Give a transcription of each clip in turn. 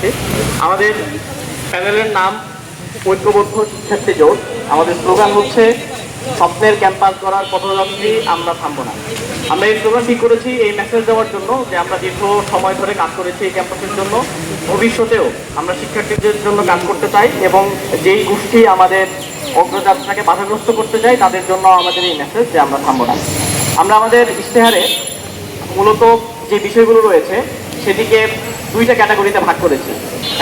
করছি আমাদের প্যানেলের নাম ঐক্যবদ্ধ শিক্ষার্থী জোট। আমাদের স্লোগান হচ্ছে, স্বপ্নের ক্যাম্পাস করার পথযাত্রী, আমরা থামবো না। আমরা এই স্লোগান ঠিক করেছি, এই মেসেজ দেওয়ার জন্য যে আমরা দীর্ঘ সময় ধরে কাজ করেছি এই ক্যাম্পাসের জন্য। ভবিষ্যতেও আমরা শিক্ষার্থীদের জন্য কাজ করতে চাই এবং যেই গোষ্ঠী আমাদের অগ্রযাত্রাকে বাধাগ্রস্ত করতে চাই তাদের জন্য আমাদের এই মেসেজ যে আমরা থামবো না। আমরা আমাদের ইশতেহারে মূলত যে বিষয়গুলো রয়েছে সেটিকে দুইটা ক্যাটাগরিতে ভাগ করেছি।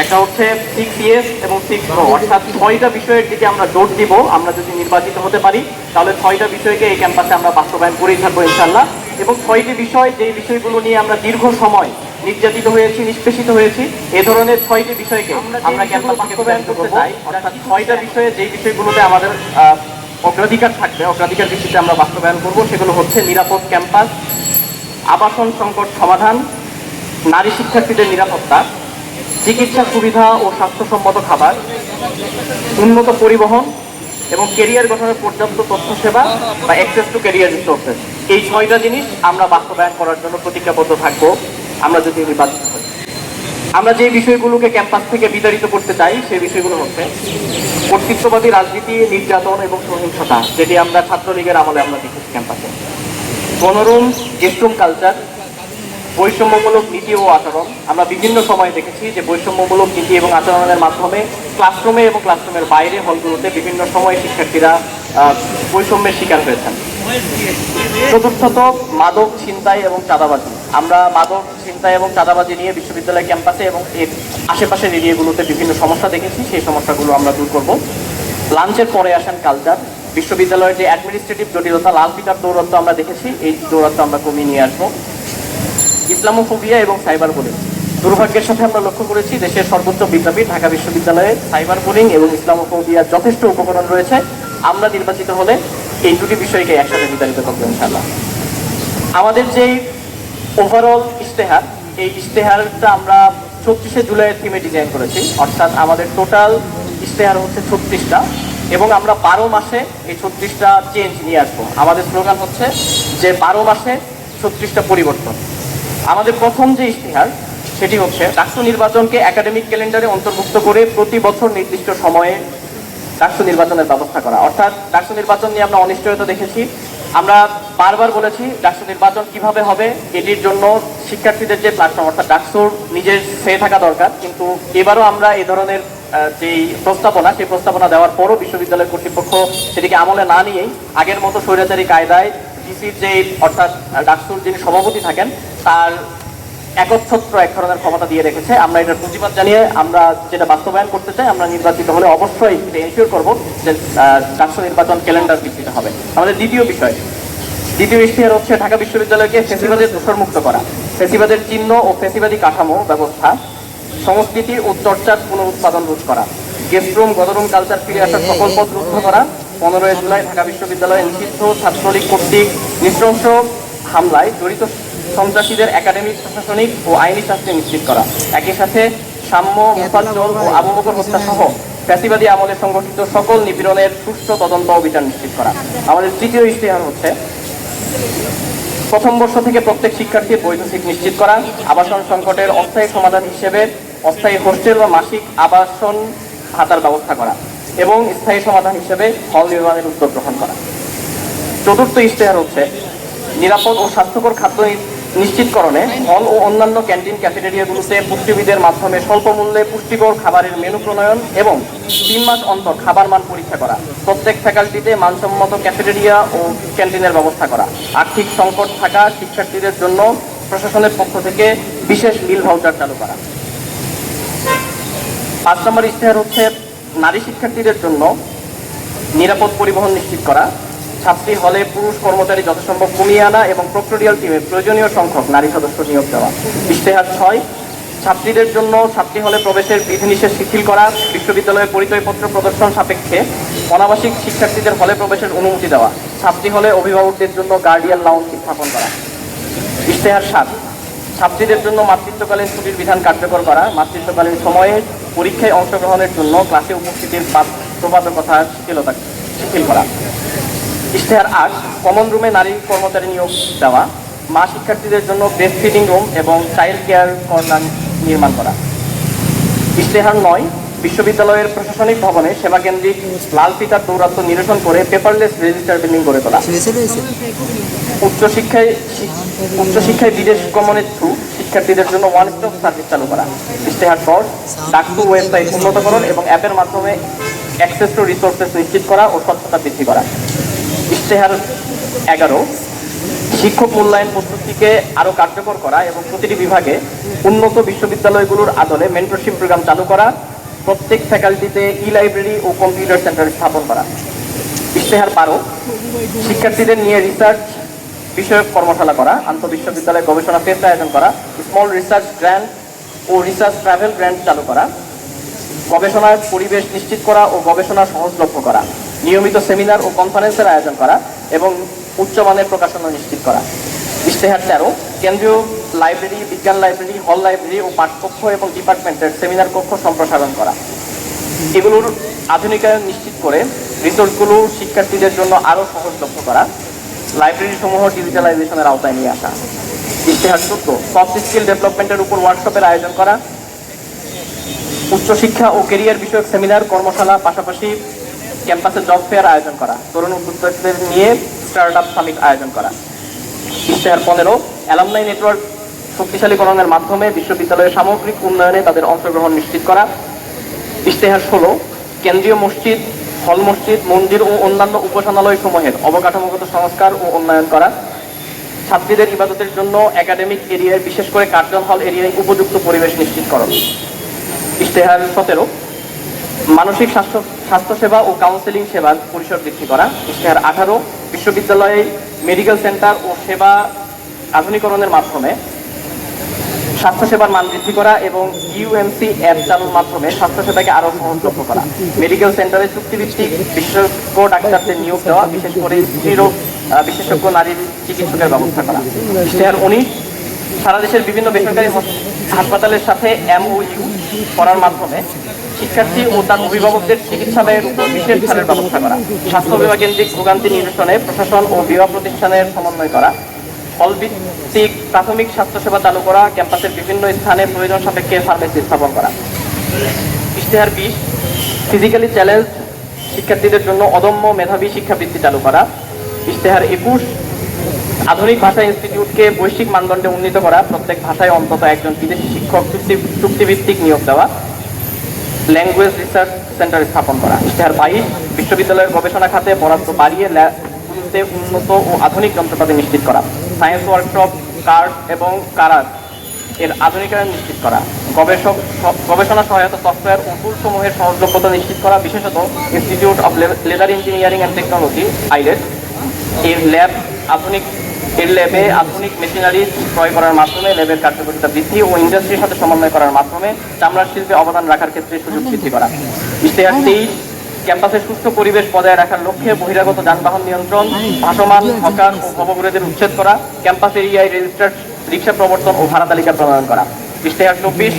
একটা হচ্ছে সিক্স ইয়েস এবং সিক্স নো অর্থাৎ ছয়টা বিষয়ের দিকে আমরা জোর দিব আমরা যদি নির্বাচিত হতে পারি তাহলে ছয়টা বিষয়কে এই ক্যাম্পাসে আমরা বাস্তবায়ন করেই থাকব ইনশাল্লাহ এবং ছয়টি বিষয় যেই বিষয়গুলো নিয়ে আমরা দীর্ঘ সময় নির্যাতিত হয়েছি নিষ্পেষিত হয়েছি এ ধরনের ছয়টি বিষয়কে আমরা ক্যাম্পাস বাস্তবায়ন করতে চাই অর্থাৎ ছয়টা বিষয়ে যেই বিষয়গুলোতে আমাদের অগ্রাধিকার থাকবে অগ্রাধিকার ভিত্তিতে আমরা বাস্তবায়ন করব সেগুলো হচ্ছে নিরাপদ ক্যাম্পাস আবাসন সংকট সমাধান নারী শিক্ষার্থীদের নিরাপত্তা, চিকিৎসা সুবিধা ও স্বাস্থ্যসম্মত খাবার, উন্নত পরিবহন এবং কেরিয়ার গঠনের পর্যাপ্ত তথ্য সেবা বা অ্যাক্সেস টু কেরিয়ার রিসোর্সেস এই ছয়টা জিনিস আমরা বাস্তবায়ন করার জন্য প্রতিজ্ঞাবদ্ধ থাকব। আমরা যদি নির্বাচিত হই। আমরা যে বিষয়গুলোকে ক্যাম্পাস থেকে বিতাড়িত করতে চাই, সেই বিষয়গুলো হচ্ছে কর্তৃত্ববাদী রাজনীতি, নির্যাতন এবং সহিংসতা, যেটি আমরা ছাত্রলীগের আমলে আমরা দেখেছি ক্যাম্পাসে। মনোরম গেস্টরুম কালচার বৈষম্যমূলক নীতি ও আচরণ। আমরা বিভিন্ন সময় দেখেছি যে বৈষম্যমূলক নীতি এবং আচরণের মাধ্যমে ক্লাসরুমে এবং ক্লাসরুমের বাইরে হলগুলোতে বিভিন্ন সময় শিক্ষার্থীরা বৈষম্যের শিকার হয়েছেন। চতুর্থত, মাদক ছিনতাই এবং চাঁদাবাজি। আমরা মাদক ছিনতাই এবং চাঁদাবাজি নিয়ে বিশ্ববিদ্যালয় ক্যাম্পাসে এবং এর আশেপাশের এরিয়াগুলোতে বিভিন্ন সমস্যা দেখেছি। সেই সমস্যাগুলো আমরা দূর করব। লাঞ্চের পরে আসেন কালচার। বিশ্ববিদ্যালয়ের যে অ্যাডমিনিস্ট্রেটিভ জটিলতা, লাল পিকার দৌরত্ব আমরা দেখেছি। এই দৌরত্ব আমরা কমিয়ে নিয়ে আসব। ইসলামোফোবিয়া এবং সাইবার বুলিং। দুর্ভাগ্যের সাথে আমরা লক্ষ্য করেছি, দেশের সর্বোচ্চ বিদ্যাপীঠ ঢাকা বিশ্ববিদ্যালয়ে সাইবার বুলিং এবং ইসলামোফোবিয়ার যথেষ্ট উপকরণ রয়েছে। আমরা নির্বাচিত হলে এই দুটি বিষয়কে একসাথে বিতাড়িত করব ইনশাল্লাহ আমাদের যেই ওভারঅল ইশতেহার, এই ইশতেহারটা আমরা ছত্রিশে জুলাইয়ের থিমে ডিজাইন করেছি। অর্থাৎ আমাদের টোটাল ইশতেহার হচ্ছে ছত্রিশটা এবং আমরা বারো মাসে এই ছত্রিশটা চেঞ্জ নিয়ে আসব। আমাদের স্লোগান হচ্ছে যে বারো মাসে ছত্রিশটা পরিবর্তন। আমাদের প্রথম যে ইশতেহার, সেটি হচ্ছে ডাকসু নির্বাচনকে একাডেমিক ক্যালেন্ডারে অন্তর্ভুক্ত করে প্রতি বছর নির্দিষ্ট সময়ে ডাকসু নির্বাচনের ব্যবস্থা করা। অর্থাৎ ডাকসু নির্বাচন নিয়ে আমরা অনিশ্চয়তা দেখেছি। আমরা বারবার বলেছি ডাকসু নির্বাচন কীভাবে হবে, এটির জন্য শিক্ষার্থীদের যে প্ল্যাটফর্ম অর্থাৎ ডাকসুর নিজের সে থাকা দরকার। কিন্তু এবারও আমরা এ ধরনের যেই প্রস্তাবনা, সেই প্রস্তাবনা দেওয়ার পরও বিশ্ববিদ্যালয় কর্তৃপক্ষ সেটিকে আমলে না নিয়েই আগের মতো স্বৈরাচারী কায়দায় ডিসির যে, অর্থাৎ ডাকসুর যিনি সভাপতি থাকেন, তার একচ্ছত্র এক ধরনের ক্ষমতা দিয়ে রেখেছে। আমরা এটার পুঁজিবাদ জানিয়ে আমরা যেটা বাস্তবায়ন করতে চাই, আমরা নির্বাচিত হলে অবশ্যই এটা এনশিওর করব যে ডাকসু নির্বাচন ক্যালেন্ডার ভিত্তিতে হবে। আমাদের দ্বিতীয় বিষয়, দ্বিতীয় ইশতেহার হচ্ছে ঢাকা বিশ্ববিদ্যালয়কে ফেসিবাদের দোষরমুক্ত করা। ফেসিবাদের চিহ্ন ও ফেসিবাদী কাঠামো ব্যবস্থা, সংস্কৃতি ও চর্চার পুনরুৎপাদন রোধ করা। গেস্টরুম গদরুম, কালচার ফিরে আসার সকল পথ রুদ্ধ করা। পনেরোই জুলাই ঢাকা বিশ্ববিদ্যালয়ে নিষিদ্ধ ছাত্রলীগ কর্তৃক নৃশংস হামলায় জড়িত সন্ত্রাসীদের একাডেমিক, প্রশাসনিক ও আইনি শাস্তি নিশ্চিত করা। একই সাথে সাম্য, মুফাজ্জল ও আবু বকর হত্যা সহ ফ্যাসিবাদী আমলে সংগঠিত সকল নিপীড়নের সুষ্ঠু তদন্ত বিচার নিশ্চিত করা। আমাদের তৃতীয় ইশতেহার হচ্ছে, প্রথম বর্ষ থেকে প্রত্যেক শিক্ষার্থীর বৈধ সিট নিশ্চিত করা, আবাসন সংকটের অস্থায়ী সমাধান হিসেবে অস্থায়ী হোস্টেল বা মাসিক আবাসন ভাতার ব্যবস্থা করা। এবং স্থায়ী সমাধান হিসেবে হল নির্মাণের উদ্যোগ গ্রহণ করা। চতুর্থ ইশতেহার হচ্ছে নিরাপদ ও স্বাস্থ্যকর খাদ্য নিশ্চিতকরণে হল ও অন্যান্য ক্যান্টিন ক্যাফেটেরিয়াগুলোতে পুষ্টিবিদের মাধ্যমে স্বল্প মূল্যে পুষ্টিকর খাবারের মেনু প্রণয়ন এবং তিন মাস অন্তর খাবার মান পরীক্ষা করা, প্রত্যেক ফ্যাকাল্টিতে মানসম্মত ক্যাফেটেরিয়া ও ক্যান্টিনের ব্যবস্থা করা, আর্থিক সংকট থাকা শিক্ষার্থীদের জন্য প্রশাসনের পক্ষ থেকে বিশেষ মিল ভাউচার চালু করা। পাঁচ নম্বর ইশতেহার হচ্ছে নারী শিক্ষার্থীদের জন্য নিরাপদ পরিবহন নিশ্চিত করা, ছাত্রী হলে পুরুষ কর্মচারী যথাসম্ভব কমিয়ে আনা এবং প্রক্টোরিয়াল টিমে প্রয়োজনীয় সংখ্যক নারী সদস্য নিয়োগ দেওয়া। ইশতেহার ছয়, ছাত্রীদের জন্য ছাত্রী হলে প্রবেশের বিধিনিষেধ শিথিল করা, বিশ্ববিদ্যালয়ের পরিচয়পত্র প্রদর্শন সাপেক্ষে অনাবাসিক শিক্ষার্থীদের হলে প্রবেশের অনুমতি দেওয়া, ছাত্রী হলে অভিভাবকদের জন্য গার্ডিয়ান লাউন্জ স্থাপন করা। ইশতেহার সাত, ছাত্রীদের জন্য মাতৃত্বকালীন ছুটির বিধান কার্যকর করা, মাতৃত্বকালীন সময়ে পরীক্ষায় অংশগ্রহণের জন্য ক্লাসে উপস্থিতির বাধ্যবাধকতা শিথিলতা শিথিল করা। ইশতেহার আট কমন রুমে নারী কর্মচারী নিয়োগ দেওয়া মা শিক্ষার্থীদের জন্য ব্রেস্ট ফিডিং রুম এবং চাইল্ড কেয়ার কর্নার নির্মাণ করা। ইশতেহার নয় বিশ্ববিদ্যালয়ের প্রশাসনিক ভবনে সেবাকেন্দ্রিক লাল ফিতার দৌরাত্ম নিরসন করে পেপারলেস রেজিস্টার বিল্ডিং গড়ে তোলা। উচ্চশিক্ষায় উচ্চশিক্ষায় বিদেশ গমনের থ্রু শিক্ষার্থীদের জন্য ওয়ান স্টপ সার্ভিস চালু করা। ইশতেহার পর ডাকটু ওয়েবসাইট উন্নতকরণ এবং অ্যাপের মাধ্যমে অ্যাক্সেস টু রিসোর্সেস নিশ্চিত করা ও স্বচ্ছতা বৃদ্ধি করা। ইশতেহার এগারো, শিক্ষক মূল্যায়ন প্রস্তুতিকে আরও কার্যকর করা এবং প্রতিটি বিভাগে উন্নত বিশ্ববিদ্যালয়গুলোর আদলে মেন্টরশিপ প্রোগ্রাম চালু করা, প্রত্যেক ফ্যাকাল্টিতে ই লাইব্রেরি ও কম্পিউটার সেন্টার স্থাপন করা। ইশতেহার বারো, শিক্ষার্থীদের নিয়ে রিসার্চ বিষয়ক কর্মশালা করা, আন্তঃবিশ্ববিদ্যালয় গবেষণা ফেস্ট আয়োজন করা স্মল রিসার্চ গ্র্যান্ট ও রিসার্চ ট্রাভেল গ্র্যান্ট চালু করা, গবেষণার পরিবেশ নিশ্চিত করা ও গবেষণা সহজলভ্য করা, নিয়মিত সেমিনার ও কনফারেন্সের আয়োজন করা এবং উচ্চমানের প্রকাশনা নিশ্চিত করা। ইশতেহার তেরো, কেন্দ্রীয় লাইব্রেরি বিজ্ঞান লাইব্রেরি হল লাইব্রেরি ও পাঠকক্ষ এবং ডিপার্টমেন্টের সেমিনার কক্ষ সম্প্রসারণ করা। এগুলোর আধুনিকায়ন নিশ্চিত করে রিসোর্সগুলো শিক্ষার্থীদের জন্য আরও সহজলভ্য করা। লাইব্রেরি সমূহ ডিজিটালাইজেশনের আওতায় নিয়ে আসা। ইশতেহার চোদ্দ সফট স্কিল ডেভেলপমেন্টের উপর ওয়ার্কশপের আয়োজন করা। উচ্চশিক্ষা ও কেরিয়ার বিষয়ক সেমিনার, কর্মশালা, পাশাপাশি ক্যাম্পাসে জব ফেয়ার আয়োজন করা। তরুণ উদ্যোক্তাদের নিয়ে স্টার্ট আপ সামিট আয়োজন করা। ইশতেহার পনেরো, অ্যালামনাই নেটওয়ার্ক শক্তিশালীকরণের মাধ্যমে বিশ্ববিদ্যালয়ের সামগ্রিক উন্নয়নে তাদের অংশগ্রহণ নিশ্চিত করা। ইশতেহার ষোলো, কেন্দ্রীয় মসজিদ হল মসজিদ, মন্দির ও অন্যান্য উপাসনালয় সমূহের অবকাঠামোগত সংস্কার ও উন্নয়ন করা। ছাত্রীদের ইবাদতের জন্য একাডেমিক এরিয়ায় বিশেষ করে কার্জন হল এরিয়ায় উপযুক্ত পরিবেশ নিশ্চিতকরণ ইশতেহার সতেরো, মানসিক স্বাস্থ্য, স্বাস্থ্যসেবা ও কাউন্সেলিং সেবার পরিসর বৃদ্ধি করা। ইশতেহার আঠারো, বিশ্ববিদ্যালয়ে মেডিকেল সেন্টার ও সেবা আধুনিকরণের মাধ্যমে স্বাস্থ্যসেবার মান বৃদ্ধি করা এবং ইউএমসি অ্যাপ চালুর মাধ্যমে স্বাস্থ্যসেবাকে আরও সহজলভ্য করা। মেডিকেল সেন্টারে চুক্তিভিত্তিক বিশেষজ্ঞ ডাক্তারদের নিয়োগ দেওয়া বিশেষ করে আহ, বিশেষজ্ঞ নারীর চিকিৎসকের ব্যবস্থা করা। ইশতেহার উনিশ সারা দেশের বিভিন্ন বেসরকারি হাসপাতালের সাথে এমওইউ করার মাধ্যমে শিক্ষার্থী ও তার অভিভাবকদের চিকিৎসা ব্যয়ের উপর বিশেষ ছাড়ের ব্যবস্থা করা। স্বাস্থ্য বিমা কেন্দ্রিক ভোগান্তি নিরসনে প্রশাসন ও বিমা প্রতিষ্ঠানের সমন্বয় করা। হলভিত্তিক প্রাথমিক স্বাস্থ্যসেবা চালু করা, ক্যাম্পাসের বিভিন্ন স্থানে প্রয়োজন সাপেক্ষে ফার্মেসি স্থাপন করা। ইশতেহার বিশ ফিজিক্যালি চ্যালেঞ্জ শিক্ষার্থীদের জন্য অদম্য মেধাবী শিক্ষাবৃত্তি চালু করা। ইশতেহার একুশ, আধুনিক ভাষা ইনস্টিটিউটকে বৈশ্বিক মানদণ্ডে উন্নীত করা, প্রত্যেক ভাষায় অন্তত একজন বিদেশি শিক্ষক চুক্তি, চুক্তিভিত্তিক নিয়োগ দেওয়া। ল্যাঙ্গুয়েজ রিসার্চ সেন্টার স্থাপন করা। ইশতেহার বাইশ, বিশ্ববিদ্যালয়ের গবেষণা খাতে বরাদ্দ বাড়িয়ে ল্যাবগুলোতে উন্নত ও আধুনিক যন্ত্রপাতি নিশ্চিত করা সায়েন্স ওয়ার্কশপ কার্ড এবং কারাজ এর আধুনিকায়ন নিশ্চিত করা, গবেষক গবেষণা সহায়তা সফটওয়্যার ও টুলসমূহের সহজলভ্যতা নিশ্চিত করা, বিশেষত institute of leather engineering and technology ILET এর ল্যাব আধুনিক, এর ল্যাবে আধুনিক মেশিনারি ক্রয় করার মাধ্যমে ল্যাবের কার্যকারিতা বৃদ্ধি ও ইন্ডাস্ট্রির সাথে সমন্বয় করার মাধ্যমে চামড়ার শিল্পে অবদান রাখার ক্ষেত্রে সুযোগ বৃদ্ধি করা। ইশতেহার তেইশ ক্যাম্পাসের সুস্থ পরিবেশ বজায় রাখার লক্ষ্যে বহিরাগত যানবাহন নিয়ন্ত্রণ, ভাসমান, হকার ও ভবঘুরেদের উচ্ছেদ করা, ক্যাম্পাস এরিয়ায় রেজিস্টার্ড রিক্সা প্রবর্তন ও ভাড়া তালিকা প্রণয়ন করা। ইশতেহার চব্বিশ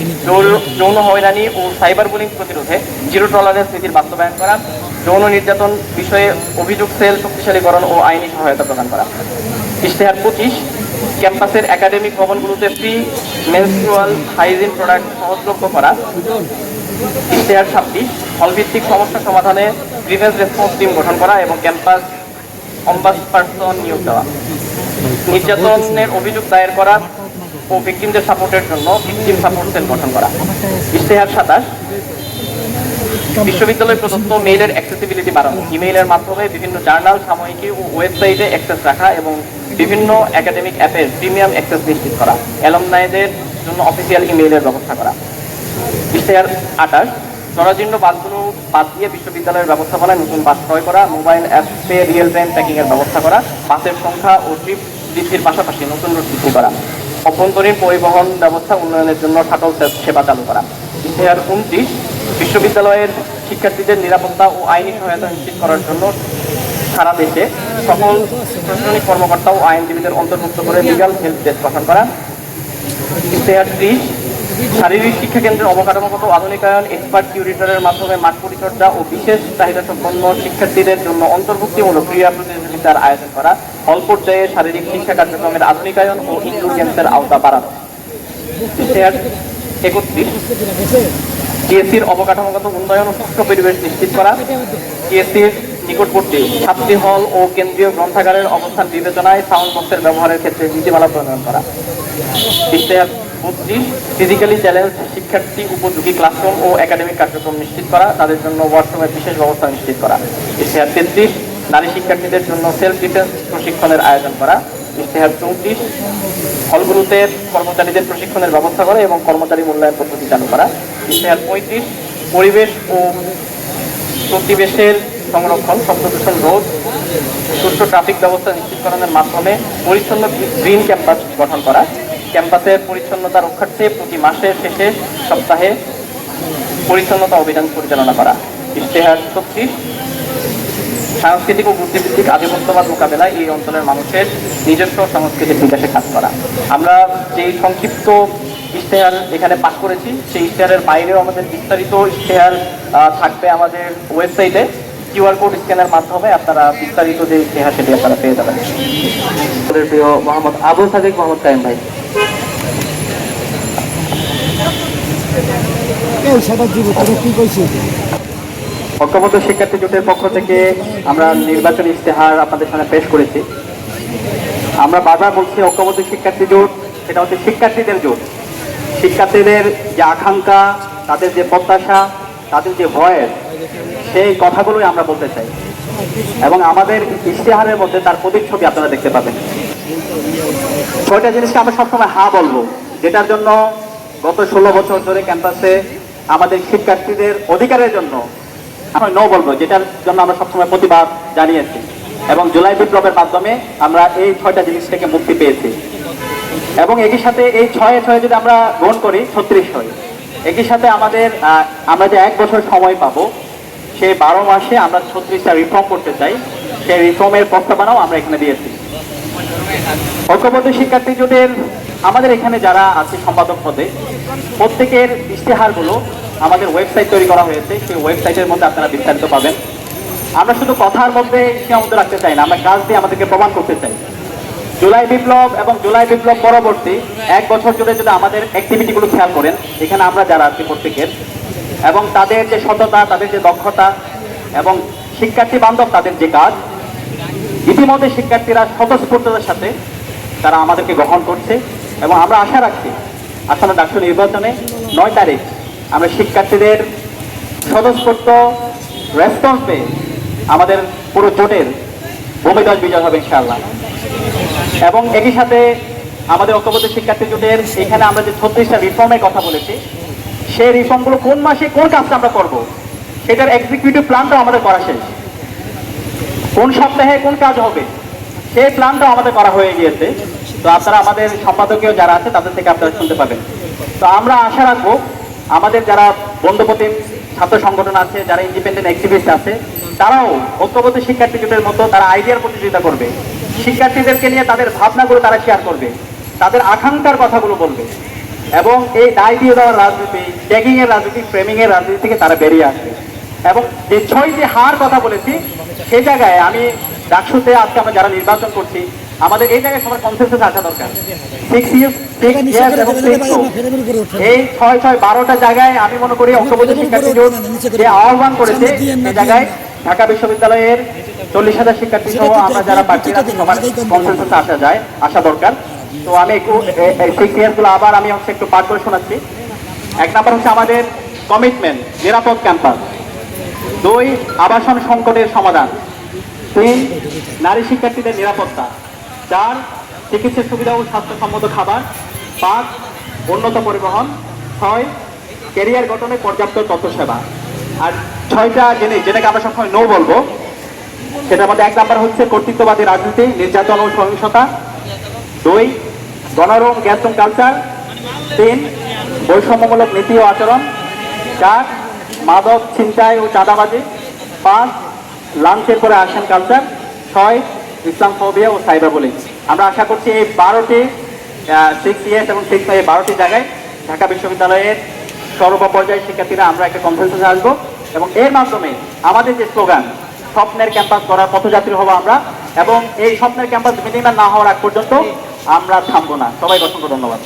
যৌন- হয়রানি ও সাইবার বুলিং প্রতিরোধে জিরো টলারেন্স নীতির বাস্তবায়ন করা, যৌন নির্যাতন বিষয়ে অভিযোগ সেল শক্তিশালীকরণ ও আইনি সহায়তা প্রদান করা। ইশতেহার পঁচিশ, ক্যাম্পাসের একাডেমিক ভবনগুলোতে ফ্রি মেনস্ট্রুয়াল হাইজিন প্রোডাক্ট সহজলভ্য করা। ইশতেহার ছাব্বিশ হলভিত্তিক সমস্যা সমাধানে গ্রিভেন্স রেসপন্স টিম গঠন করা এবং ক্যাম্পাস অম্বাস পার্সন নিয়োগ দেওয়া। নির্যাতনের অভিযোগ দায়ের করা ও ভিকটিমদের সাপোর্টের জন্য ভিকটিম সাপোর্ট সেল গঠন করা। ইশতেহার সাতাশ। বিশ্ববিদ্যালয় প্রদত্ত মেইলের অ্যাক্সেসিবিলিটি বাড়ানো। ইমেইলের মাধ্যমে বিভিন্ন জার্নাল, সাময়িকী ও ওয়েবসাইটে অ্যাক্সেস রাখা এবং বিভিন্ন একাডেমিক অ্যাপের প্রিমিয়াম অ্যাক্সেস নিশ্চিত করা। অ্যালমনাইদের জন্য অফিসিয়াল ইমেইলের ব্যবস্থা করা। ইশতেহার আঠাশ জরাজীর্ণ বাসগুলো বাদ দিয়ে বিশ্ববিদ্যালয়ের ব্যবস্থাপনায় নতুন বাস ক্রয় করা, মোবাইল অ্যাপসে রিয়েল টাইম প্যাকিংয়ের ব্যবস্থা করা, বাসের সংখ্যা ও ট্রিপ বৃদ্ধির পাশাপাশি নতুন রুট বৃদ্ধি করা, অভ্যন্তরীণ পরিবহন ব্যবস্থা উন্নয়নের জন্য শাটল সেবা চালু করা। ইশতেহার উনত্রিশ, বিশ্ববিদ্যালয়ের শিক্ষার্থীদের নিরাপত্তা ও আইনি সহায়তা নিশ্চিত করার জন্য সারা দেশে সকল প্রশাসনিক কর্মকর্তা ও আইনজীবীদের অন্তর্ভুক্ত করে লিগাল হেল্প ডেস্ক গঠন করা। ইশতেহার ত্রিশ শারীরিক শিক্ষা কেন্দ্রের অবকাঠামোগত আধুনিকায়ন এক্সপার্ট কিউরিটারের মাধ্যমে মাঠ পরিচর্যা ও বিশেষ চাহিদা সম্পন্ন শিক্ষার্থীদের জন্য অন্তর্ভুক্তিমূলক ক্রীড়া প্রতিযোগিতার আয়োজন করা, হল পর্যায়ে শারীরিক শিক্ষা কার্যক্রমের আধুনিকায়ন ও ইনডোর গেমসের আওতা বাড়ানো। একত্রিশ। অবকাঠামোগত উন্নয়ন ও সুস্থ পরিবেশ নিশ্চিত করা টিএসসির নিকটবর্তী ছাত্রী হল ও কেন্দ্রীয় গ্রন্থাগারের অবস্থান বিবেচনায় সাউন্ড বক্সের ব্যবহারের ক্ষেত্রে নীতিমালা প্রণয়ন করা। বত্রিশ ফিজিক্যালি চ্যালেঞ্জ শিক্ষার্থী উপযোগী ক্লাসরুম ও একাডেমিক কার্যক্রম নিশ্চিত করা, তাদের জন্য ওয়াশরুমের বিশেষ ব্যবস্থা নিশ্চিত করা। ইশতেহার তেত্রিশ, নারী শিক্ষার্থীদের জন্য সেলফ ডিফেন্স প্রশিক্ষণের আয়োজন করা। ইশতেহার চৌত্রিশ, হলগুলোতে কর্মচারীদের প্রশিক্ষণের ব্যবস্থা করা এবং কর্মচারী মূল্যায়ন পদ্ধতি চালু করা। ইশতেহার পঁয়ত্রিশ, পরিবেশ ও প্রতিবেশের সংরক্ষণ, শব্দ দূষণ রোধ, সুষ্ঠু ট্রাফিক ব্যবস্থা নিশ্চিতকরণের মাধ্যমে পরিচ্ছন্ন গ্রিন ক্যাম্পাস গঠন করা। ক্যাম্পাসের পরিচ্ছন্নতা রক্ষার্থে প্রতি মাসের শেষে সপ্তাহে পরিচ্ছন্নতা অভিযান পরিচালনা করা। ইশতেহার ছত্রিশ। সাংস্কৃতিক ও বুদ্ধিভিত্তিক আধিপত্যবাদ মোকাবেলায় এই অঞ্চলের মানুষের নিজস্ব সংস্কৃতির বিকাশে কাজ করা। আমরা যেই সংক্ষিপ্ত ইশতেহার এখানে পাঠ করেছি, সেই ইশতেহারের বাইরেও আমাদের বিস্তারিত ইশতেহার থাকবে আমাদের ওয়েবসাইটে কিউআর কোড স্ক্যানের মাধ্যমে আপনারা বিস্তারিত যে ইশতেহার সেটি আপনারা পেয়ে যাবেন। আমাদের প্রিয় মোহাম্মদ আবু সাদিক মোহাম্মদ কাইম ভাই। ঐক্যবদ্ধ শিক্ষার্থী জোটের পক্ষ থেকে আমরা নির্বাচনী ইশতেহার আপনাদের সামনে পেশ করেছি। আমরা বারবার বলছি ঐক্যবদ্ধ শিক্ষার্থী জোট সেটা হচ্ছে শিক্ষার্থীদের জোট। শিক্ষার্থীদের যে আকাঙ্ক্ষা তাদের যে প্রত্যাশা তাদের যে ভয়েস সেই কথাগুলোই আমরা বলতে চাই। এবং আমাদের ইশতেহারের মধ্যে তার প্রতিচ্ছবি আপনারা দেখতে পাবেন। ছয়টা জিনিসকে আমরা সবসময় হা বলব, যেটার জন্য গত ষোলো বছর ধরে ক্যাম্পাসে আমাদের শিক্ষার্থীদের অধিকারের জন্য আমরা নো বলব, যেটার জন্য আমরা সবসময় প্রতিবাদ জানিয়েছি। এবং জুলাই বিপ্লবের মাধ্যমে আমরা এই ছয়টা জিনিস থেকে মুক্তি পেয়েছি। এবং একই সাথে এই ছয়ে ছয়ে যদি আমরা গ্রহণ করি, ছত্রিশ হয় একই সাথে আমাদের আমরা যে এক বছর সময় পাবো সেই বারো মাসে আমরা ছত্রিশটা রিফর্ম করতে চাই। সেই রিফর্মের প্রস্তাবনাও আমরা এখানে দিয়েছি। ঐক্যবদ্ধ শিক্ষার্থী জোটের আমাদের এখানে যারা আছে সম্পাদক পদে, প্রত্যেকের ইশতেহারগুলো আমাদের ওয়েবসাইট তৈরি করা হয়েছে। সেই ওয়েবসাইটের মধ্যে আপনারা বিস্তারিত পাবেন। আমরা শুধু কথার মধ্যে সীমাবদ্ধ রাখতে চাই না, আমরা কাজ দিয়ে আমাদেরকে প্রমাণ করতে চাই। জুলাই বিপ্লব এবং জুলাই বিপ্লব পরবর্তী এক বছর জুড়ে যদি আমাদের অ্যাক্টিভিটিগুলো খেয়াল করেন, এখানে আমরা যারা আছি প্রত্যেকের এবং তাদের যে সততা, তাদের যে দক্ষতা এবং শিক্ষার্থী বান্ধব তাদের যে কাজ, ইতিমধ্যে শিক্ষার্থীরা স্বতঃস্ফূর্ততার সাথে তারা আমাদেরকে গ্রহণ করছে এবং আমরা আশা রাখছি আসন্ন ডাকসু নির্বাচনে নয় তারিখ আমরা শিক্ষার্থীদের স্বতঃস্ফূর্ত রেসপন্স পেয়ে আমাদের পুরো জোটের ভূমিদল বিজয় হবে ইনশাআল্লাহ। এবং একই সাথে আমাদের ঐক্যবদ্ধ শিক্ষার্থী জোটের এখানে আমরা যে ছত্রিশটা রিফর্মের কথা বলেছি সেই রিফর্মগুলো কোন মাসে কোন কাজটা আমরা করব? সেটার এক্সিকিউটিভ প্ল্যানটাও আমাদের করা শেষ। কোন সপ্তাহে কোন কাজ হবে? সেই প্ল্যানটাও আমাদের করা হয়ে গিয়েছে। তো আপনারা আমাদের সম্পাদকীয় যারা আছে, তাদের থেকে আপনারা শুনতে পাবেন। তো আমরা আশা রাখব, আমাদের যারা বন্ধুপতি ছাত্র সংগঠন আছে, যারা ইন্ডিপেন্ডেন্ট অ্যাক্টিভিস্ট আছে, তারাও ঐক্যবদ্ধ শিক্ষার্থীদের মতো তারা আইডিয়ার প্রতিযোগিতা করবে। শিক্ষার্থীদেরকে নিয়ে তাদের ভাবনাগুলো তারা শেয়ার করবে। তাদের আকাঙ্ক্ষার কথাগুলো বলবে। এবং এই দায় দিয়ে দেওয়ার রাজনীতি ট্যাগিং এর রাজনীতি ফ্রেমিং এর রাজনীতি থেকে তারা বেরিয়ে আসবে এবং যে ছয়টি হার কথা বলেছি সেই জায়গায় আমি ডাকসুতে আজকে আমরা যারা নির্বাচন করছি আমাদের এই জায়গায় সবার কনসেন্সাস আসা দরকার। সিক্স ইয়ার্স সিক্স ইয়ার্স এবং সিক্স এই ছয় ছয় বারোটা জায়গায় আমি মনে করি অঙ্কবদ্ধ শিক্ষার্থী জোট যে আহ্বান করেছে সেই জায়গায় ঢাকা বিশ্ববিদ্যালয়ের চল্লিশ হাজার শিক্ষার্থী সহ আমরা যারা প্রার্থী সবার কনসেন্সাস আসা যায় আসা দরকার। তো আমি একটু সিক্স ইয়ার্সগুলো আবার আমি হচ্ছে একটু পাঠ করে শোনাচ্ছি। এক নাম্বার হচ্ছে আমাদের কমিটমেন্ট নিরাপদ ক্যাম্পাস দুই, আবাসন সংকটের সমাধান। তিন, নারী শিক্ষার্থীদের নিরাপত্তা। চার, চিকিৎসা সুবিধা ও স্বাস্থ্যসম্মত খাবার। পাঁচ, উন্নত পরিবহন। ছয় ক্যারিয়ার গঠনে পর্যাপ্ত তথ্য সেবা আর ছয়টা জিনিস যেটাকে আমরা সবসময় নো বলব, সেটার মধ্যে এক নাম্বার হচ্ছে কর্তৃত্ববাদী রাজনীতি, নির্যাতন ও সহিংসতা। দুই, গণরম গ্যাসরুম কালচার। তিন, বৈষম্যমূলক নীতি ও আচরণ। চার, মাদক, ছিনতাই ও চাঁদাবাজি। পাঁচ লাঞ্চের পরে আসেন কালচার। ছয় ইসলাম ফোবিয়া ও সাইবার বুলিং আমরা আশা করছি এই বারোটি সিক্স ইয়ার্স এবং সিক্স এই বারোটি জায়গায় ঢাকা বিশ্ববিদ্যালয়ের সর্বপর্যায়ের শিক্ষার্থীরা আমরা একটা কনফারেন্সে আসব এবং এর মাধ্যমে আমাদের যে স্লোগান স্বপ্নের ক্যাম্পাস করার পথযাত্রী হব আমরা এবং এই স্বপ্নের ক্যাম্পাস মিটিং না হওয়ার আগ পর্যন্ত আমরা থামবো না। সবাই অসংখ্য ধন্যবাদ।